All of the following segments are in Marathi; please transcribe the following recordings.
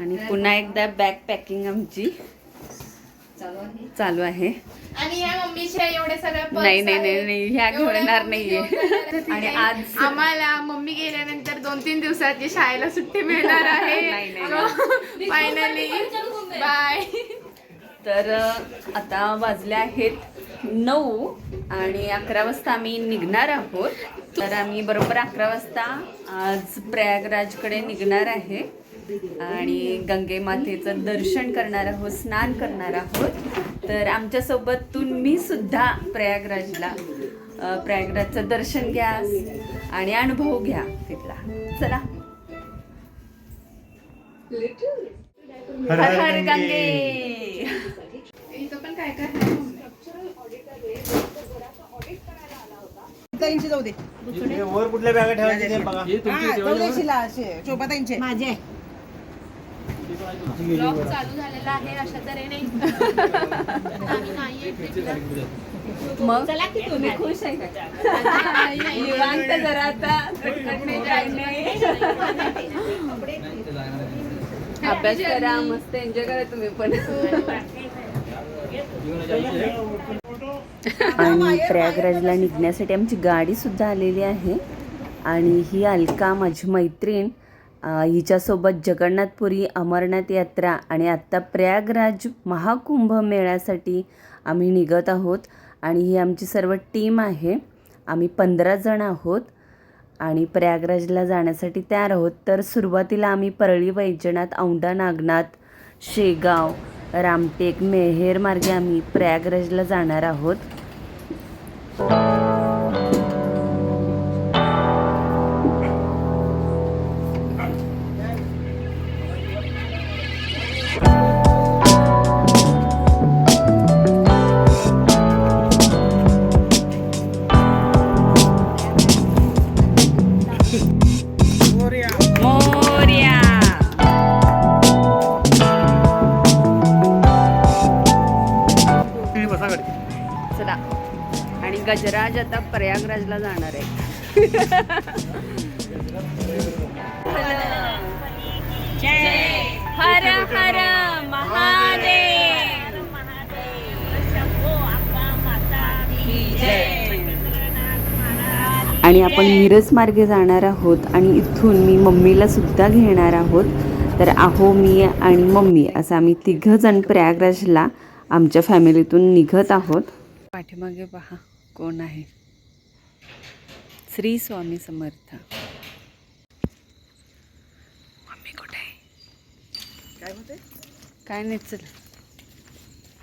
आणि पुन्हा एकदा बॅग पॅकिंग आमची चालू आहे. आणि ह्या मम्मीच्या एवढे सगळे पर्स नाही नाही नाही. नाही ह्या घेणार नाहीये. आणि आज आम्हाला मम्मी गेल्यानंतर दोन तीन दिवसाची शाळेला सुट्टी मिळणार आहे. फायनली बाय तर आता वाजले आहेत नऊ आणि अकरा वाजता आम्ही निघणार आहोत. तर आम्ही बरोबर अकरा वाजता आज प्रयागराजकडे निघणार आहे. आणि गंगे मातेचं दर्शन करणार आहोत स्नान करणार आहोत. तर आमच्यासोबत तुम्ही सुद्धा प्रयागराजला प्रयागराजचं दर्शन घ्या आणि अनुभव घ्या तिथला. चला. हर हर गंगे. पण काय काय जाऊ दे. वर कुठल्या बॅगा हा, शोभाताईंचे माझे. ब्लॉग चालू झालेला आहे अशा तऱ्हेने. आम्ही नाहीये ट्रिपला. मग? तुम्ही खुश आहे. का निवांत जरा आता. अभ्यास करा मस्त एन्जॉय करा तुम्ही पण. आणि प्रयागराजला निघण्यासाठी आमची गाडी सुद्धा आलेली आहे. आणि ही अलका माझी मैत्रीण हिच्यासोबत जगन्नाथपुरी अमरनाथ यात्रा आणि आत्ता प्रयागराज महाकुंभ मेळ्यासाठी आम्ही निघत आहोत. आणि ही आमची सर्व टीम आहे. आम्ही पंधरा जण आहोत. आणि प्रयागराजला जाण्यासाठी तयार आहोत. तर सुरुवातीला आम्ही परळी वैजनाथ औंढा नागनाथ शेगाव रामटेक मेहेर मार्गे आम्ही प्रयागराजला जाणार आहोत. आणि आपण मिरज मार्गे जाणार आहोत आणि इथून मी मम्मीला सुद्धा घेणार आहोत. तर आहो मी आणि मम्मी असं आम्ही तिघं जण प्रयागराजला आमच्या फॅमिलीतून निघत आहोत. पाठीमागे पहा कोण आहे? श्री स्वामी समर्थ. मम्मी कुठे आहे? काय होते काय नाही चल.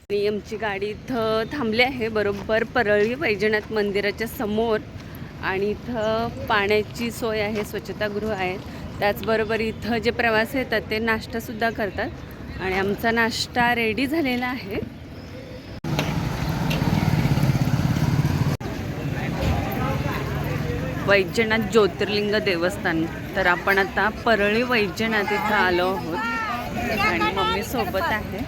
आणि आमची गाडी इथं थांबली आहे बरोबर परळी वैजनाथ मंदिराच्या समोर. आणि इथं पाण्याची सोय आहे स्वच्छतागृह आहे त्याचबरोबर इथं जे प्रवासी येतात ते नाश्तासुद्धा करतात. आणि आमचा नाश्ता रेडी झालेला आहे. वैद्यनाथ ज्योतिर्लिंग देवस्थान. तर आपण आता परळी वैजनाथ इथं आलो आहोत. आणि मम्मी सोबत आहे.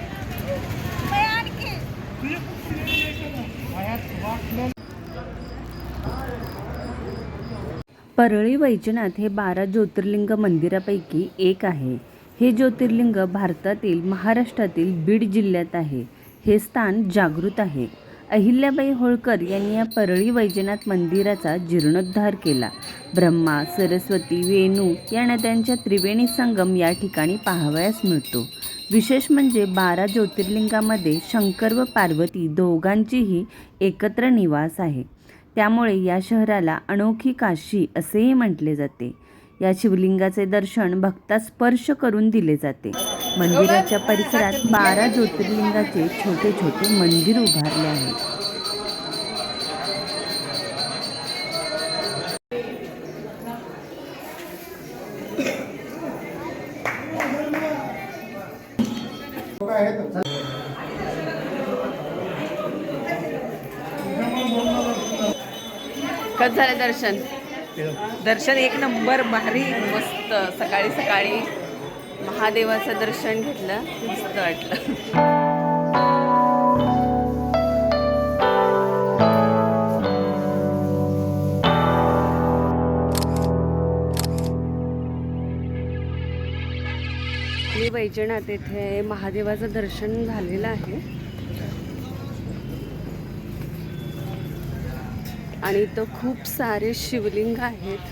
परळी वैजनाथ हे बारा ज्योतिर्लिंग मंदिरापैकी एक आहे. हे ज्योतिर्लिंग भारतातील महाराष्ट्रातील बीड जिल्ह्यात आहे. हे स्थान जागृत आहे. अहिल्याबाई होळकर यांनी या परळी वैजनाथ मंदिराचा जीर्णोद्धार केला. ब्रह्मा सरस्वती वेणू या नद्यांच्या त्रिवेणी संगम या ठिकाणी पाहावयास मिळतो. विशेष म्हणजे बारा ज्योतिर्लिंगामध्ये शंकर व पार्वती दोघांचीही एकत्र निवास आहे. त्यामुळे या शहराला अनोखी काशी असेही म्हटले जाते. या शिवलिंगाचे दर्शन भक्तास स्पर्श करून दिले जाते. मंदिराच्या परिसरात बारा ज्योतिर्लिंगाचे छोटे छोटे मंदिर उभारले आहे. कसं झालं दर्शन? दर्शन एक नंबर भारी मस्त. सकाळी सकाळी महादेवाचं दर्शन घेतलं मस्त वाटलं. वैजनाथ येथे महादेवाचं दर्शन झालेलं आहे. आणि इथं खूप सारे शिवलिंग आहेत.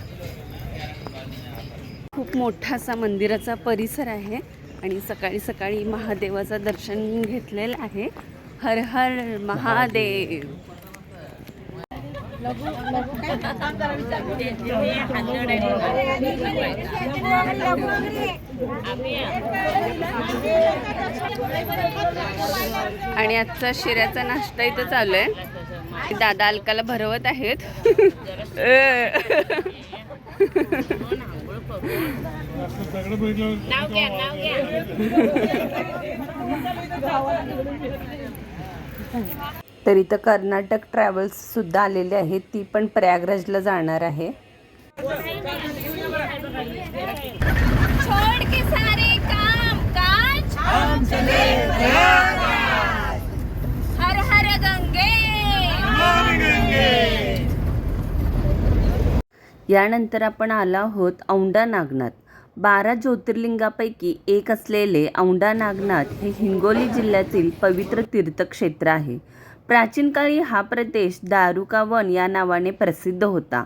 खूप मोठा असा मंदिराचा परिसर आहे आणि सकाळी सकाळी महादेवाचं दर्शन घेतलेलं आहे. हर हर महादेव. आणि आजचा शिऱ्याचा नाश्ता इथं चालू आहे. दादा अलकाला भरवत आहेत. तर इथं कर्नाटक ट्रॅव्हल्स सुद्धा आलेले आहेत. ती पण प्रयागराजला जाणार आहे. छोड़ के सारे काम काज. हर हर गंगे यानंतर आपण आला आहोत औंढा नागनाथ. बारा ज्योतिर्लिंगापैकी एक असलेले औंढा नागनाथ हे हिंगोली जिल्ह्यातील पवित्र तीर्थक्षेत्र आहे. प्राचीन काळी हा प्रदेश दारुका वन या नावाने प्रसिद्ध होता.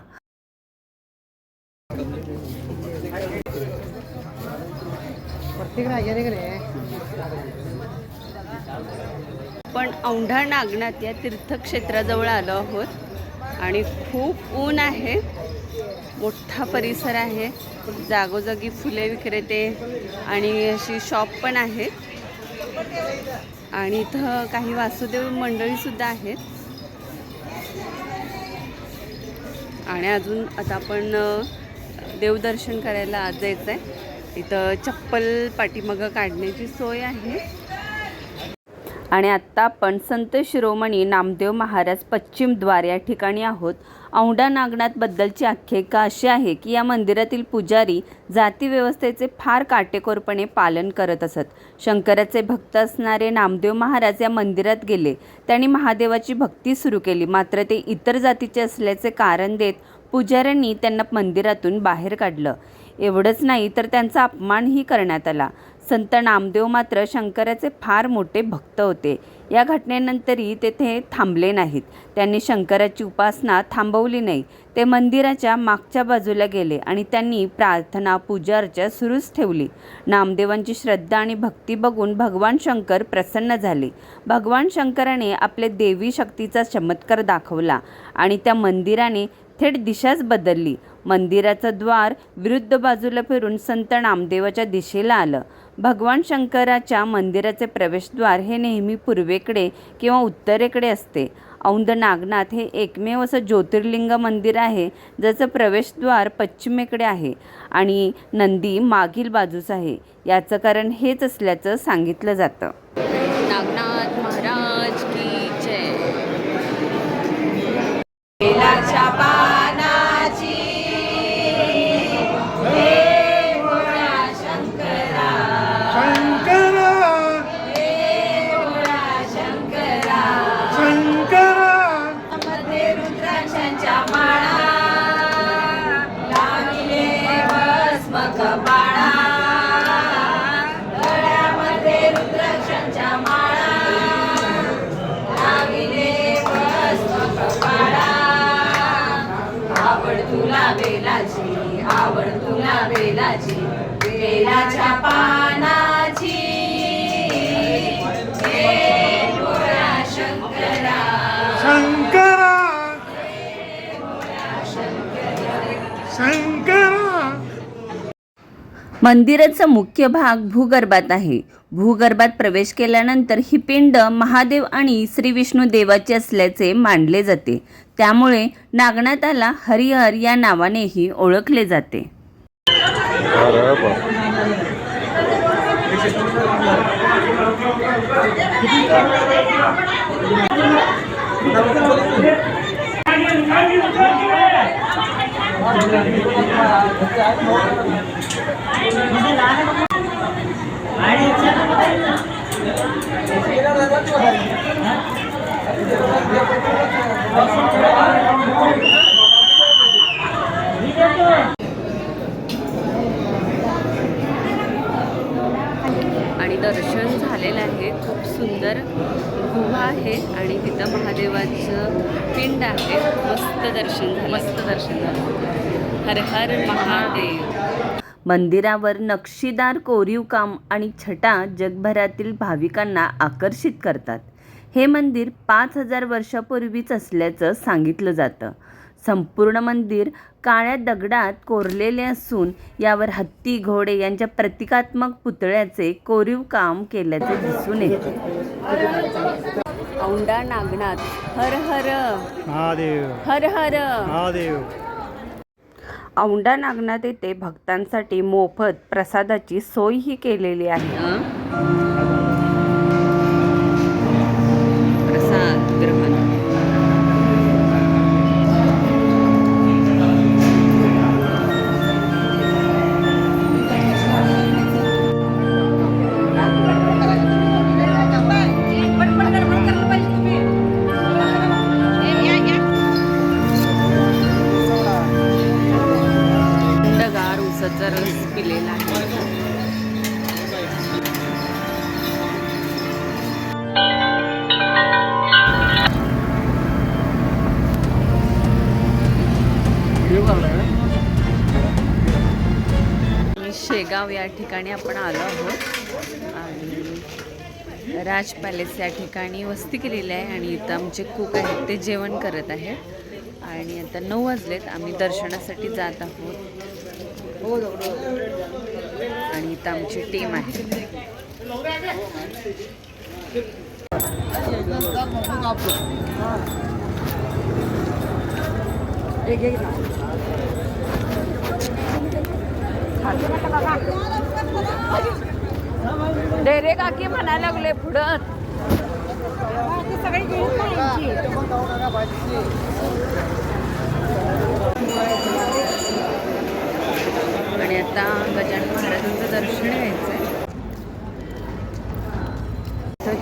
पण औंढा नागनाथ या तीर्थक्षेत्राजवळ आलो आहोत. आणि खूप ऊन आहे. मोठा परिसर आहे. जागोजागी फुले विक्रेते आणि अशी शॉप पण आहे. आणि इथं काही वासुदेव मंडळीसुद्धा आहेत. आणि अजून आता आपण देवदर्शन करायला आज जायचं आहे इथं चप्पल पाठीमागं काढण्याची सोय आहे. आणि आत्ता आपण संत शिरोमणी नामदेव महाराज पश्चिम द्वार या ठिकाणी आहोत. औंढा नागनाथबद्दलची आख्यायिका अशी आहे की या मंदिरातील पुजारी जातीव्यवस्थेचे फार काटेकोरपणे पालन करत असत. शंकराचे भक्त असणारे नामदेव महाराज या मंदिरात गेले. त्यांनी महादेवाची भक्ती सुरू केली. मात्र ते इतर जातीचे असल्याचे कारण देत पुजाऱ्यांनी त्यांना मंदिरातून बाहेर काढलं. एवढंच नाही तर त्यांचा अपमानही करण्यात आला. संत नामदेव मात्र शंकराचे फार मोठे भक्त होते. या घटनेनंतरही तेथे थांबले नाहीत. त्यांनी शंकराची उपासना थांबवली नाही. ते मंदिराच्या मागच्या बाजूला गेले आणि त्यांनी प्रार्थना पूजा अर्चा सुरूच ठेवली. नामदेवांची श्रद्धा आणि भक्ती बघून भगवान शंकर प्रसन्न झाले. भगवान शंकराने आपले देवी शक्तीचा चमत्कार दाखवला आणि त्या मंदिराने थेट दिशाच बदलली. मंदिराचं द्वार विरुद्ध बाजूला फिरून संत नामदेवाच्या दिशेला आलं. भगवान शंकराच्या मंदिराचे प्रवेशद्वार हे नेहमी पूर्वेकडे किंवा उत्तरेकडे असते. औंध नागनाथ हे एकमेव असं ज्योतिर्लिंग मंदिर आहे ज्याचं प्रवेशद्वार पश्चिमेकडे आहे आणि नंदी मागील बाजूस आहे. याचं कारण हेच असल्याचं सांगितलं जातं. नागनाथ शंकरा. शंकरा. मंदिराचा मुख्य भाग भूगर्भात आहे. भूगर्भात प्रवेश केल्यानंतर ही पिंड महादेव आणि श्री विष्णू देवाची असल्याचे मानले जाते. त्यामुळे नागनाथाला हरिहर या नावानेही ओळखले जाते. आणि मंदिरावर नक्षीदार कोरीव काम आणि छटा जगभरातील भाविकांना आकर्षित करतात. हे मंदिर पाच हजार वर्षापूर्वीच असल्याचं सांगितलं जातं. संपूर्ण मंदिर काळ्या दगडात कोरलेले असून यावर हत्ती घोडे यांच्या प्रतिकात्मक पुतळ्याचे कोरीव काम केल्याचे दिसून येते. औंढा नागनाथ. हर हर. महादेव. हर हर. महादेव. औंढा नागनाथ येथे भक्तांसाठी मोफत प्रसादाची सोयही केलेली आहे. शेगाव या ठिकाणी आपण आलो आहोत. आणि राज पॅलेस या ठिकाणी वस्ती केलेली आहे आणि इथं आमचे कुक आहेत ते जेवण करत आहेत. आणि आता नऊ वाजलेत आम्ही दर्शनासाठी जात आहोत. आणि इथं आमची टीम आहे. डेरे काकी म्हणायला लागले पुढं. आणि आता गजानन महाराजांचं दर्शन घ्यायचं आहे इथं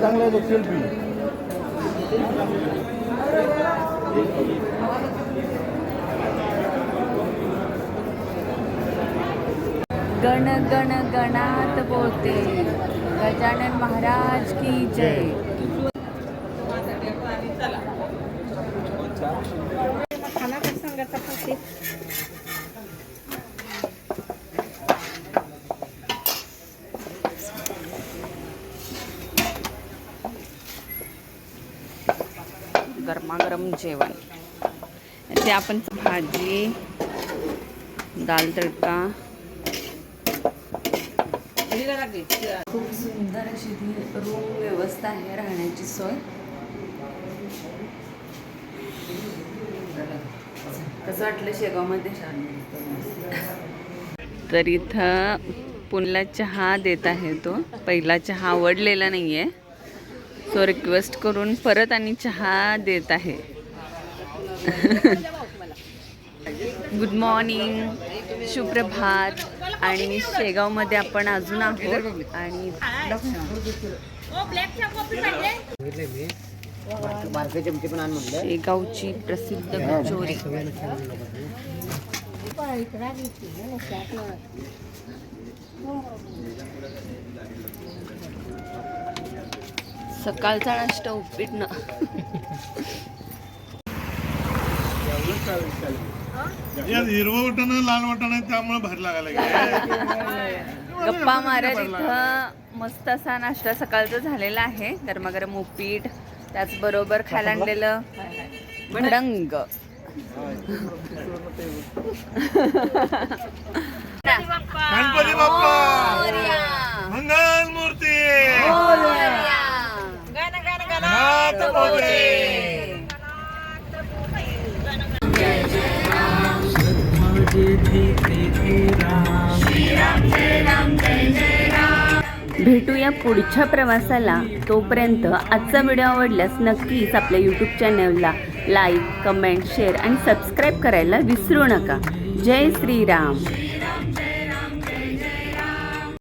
चांगला आहे सेल्फी गण गण गणात बोलते. गजानन महाराज की जय. गरमागरम जेवण. ते आपण भाजी दाल तडका. खूप सुंदर अशी ती रूम व्यवस्था आहे राहण्याची सोय. कसं वाटलं शेगावमध्ये? तर इथं पुनला चहा देत आहे तो. पहिला चहा आवडलेला नाही आहे सो रिक्वेस्ट करून परत आणि चहा देत आहे. गुड मॉर्निंग सुप्रभात. आणि शेगावमध्ये आपण अजून आहोत आणि शेगावची प्रसिद्ध कचोरी. सकाळचा नाश्ता उपीट ना यात हिरवं वाटणं लाल वाटणं त्यामुळे भर लागायला गप्पा मारत इथं मस्त असा नाश्ता सकाळचा झालेला आहे. गरमागरम उपीट त्याचबरोबर खायला आणलेलं भडंग. गणपती बाप्पा! मंगल! भेटूया पुढच्या प्रवासाला. तोपर्यंत आजचा व्हिडिओ आवडल्यास नक्कीच आपल्या यूट्यूब चॅनलला लाईक कमेंट शेअर आणि सबस्क्राईब करायला विसरू नका. जय श्रीराम.